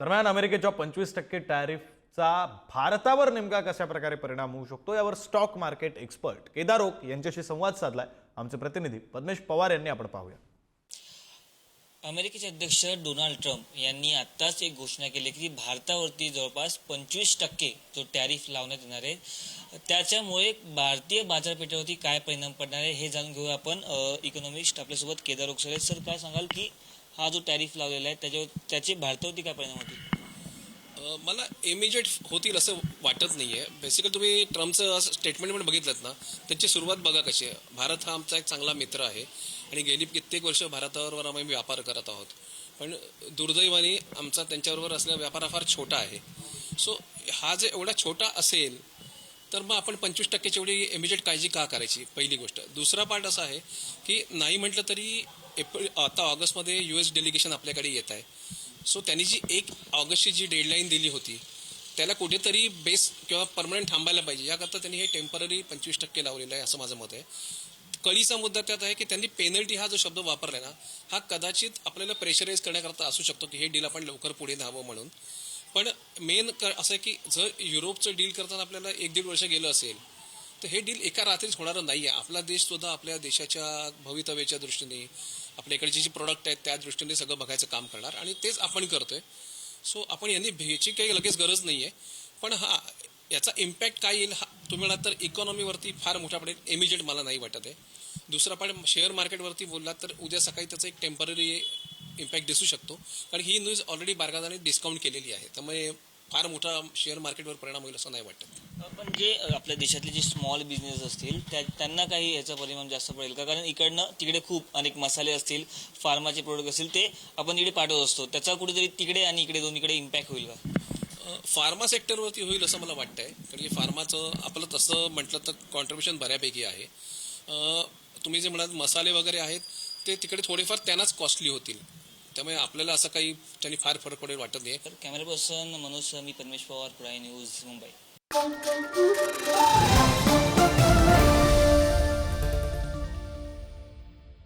दरम्यान अमेरिकेच्या पंचवीस टक्के टॅरिफचा भारतावर नेमका कशा प्रकारे परिणाम होऊ शकतो यावर stock market expert Kedar Oak यांच्याशी संवाद साधलाय. आमचे प्रतिनिधी पद्मेश पवार यांनी आपण पाहूया. अमेरिकेचे अध्यक्ष डोनाल्ड ट्रम्प यांनी आत्ताच एक घोषणा केली की भारतावरती जवळपास पंचवीस टक्के जो टॅरिफ लावण्यात येणार आहे त्याच्यामुळे भारतीय बाजारपेठेवरती काय परिणाम पडणार आहे हे जाणून घेऊया आपण. इकॉनॉमिस्ट आपल्यासोबत केदार ओक्सरे सर काय सांगाल की हा जो टॅरिफ लावलेला आहे त्याच्यावर त्याचे भारतावरती काय परिणाम होतील? मला इमिजिएट होतील असं वाटत नाही आहे बेसिकली तुम्ही ट्रम्पचं स्टेटमेंट पण बघितलं ना त्याची सुरुवात बघा कशी आहे. भारत हा आमचा एक चांगला मित्र आहे आणि गेली कित्येक वर्ष भारताबरोबर आम्ही व्यापार करत आहोत. पण दुर्दैवाने आमचा त्यांच्याबरोबर असलेला व्यापार हा फार छोटा आहे. सो हा जे एवढा छोटा असेल तर मग आपण पंचवीस टक्क्याची एवढी इमिजिएट काळजी का करायची? पहिली गोष्ट. दुसरा पार्ट असा आहे की नाही म्हटलं तरी एप्रिल आता ऑगस्टमध्ये यू एस डेलिगेशन आपल्याकडे येत आहे. सो त्यांनी जी एक ऑगस्टची जी डेडलाईन दिली होती त्याला कुठेतरी बेस किंवा परमनंट थांबायला पाहिजे. याकरता त्यांनी हे टेंपररी पंचवीस टक्के लावलेलं आहे असं माझं मत आहे. कळीचा मुद्दा त्यात आहे की त्यांनी पेनल्टी हा जो शब्द वापरला ना हा कदाचित आपल्याला प्रेशराईज करण्याकरता असू शकतो की हे डील आपण लवकर पुढे न्हावं म्हणून. पण मेन असं आहे की जर युरोपचं डील करताना आपल्याला एक दीड वर्ष गेलं असेल तर हे डील एका रात्रीच होणारं नाही आहे आपला देश सुद्धा आपल्या देशाच्या भवितव्याच्या दृष्टीने आपल्या इकडचे जे प्रोडक्ट आहेत त्या दृष्टीने सगळं बघायचं काम करणार आणि तेच आपण करतोय. सो आपण यांनी भ्यायची काही लगेच गरज नाही आहे पण हा याचा इम्पॅक्ट काय येईल हा तुम्ही म्हणाल तर इकॉनॉमीवरती फार मोठा पडेल इमिजिएट मला नाही वाटत आहे. दुसरा आपण शेअर मार्केटवरती बोललात तर उद्या सकाळी त्याचं एक टेंपररी इम्पॅक्ट दिसू शकतो. कारण ही न्यूज ऑलरेडी बारगादाने डिस्काउंट केलेली आहे. त्यामुळे फार मोठा शेअर मार्केटवर परिणाम होईल असं नाही वाटत. पण जे आपल्या देशातले जे स्मॉल बिझनेस असतील त्या त्यांना काही याचा परिणाम जास्त पडेल का? कारण इकडनं तिकडे खूप अनेक मसाले असतील फार्माचे प्रोडक्ट असतील ते आपण तिकडे पाठवत असतो. त्याचा कुठेतरी तिकडे आणि इकडे दोन्हीकडे इम्पॅक्ट होईल का? फार्मा सेक्टरवरती होईल असं मला वाटतंय. कारण की फार्माचं आपलं तसं म्हटलं तर कॉन्ट्रीब्युशन बऱ्यापैकी आहे. तुम्ही जे म्हणाल मसाले वगैरे आहेत ते तिकडे थोडेफार त्यांनाच कॉस्टली होतील. त्यामुळे आपल्याला असं काही त्यांनी फार फरक पडेल वाटत नाही. तर कॅमेरा पर्सन मनोज मी परमेश पवार पुढाई न्यूज मुंबई.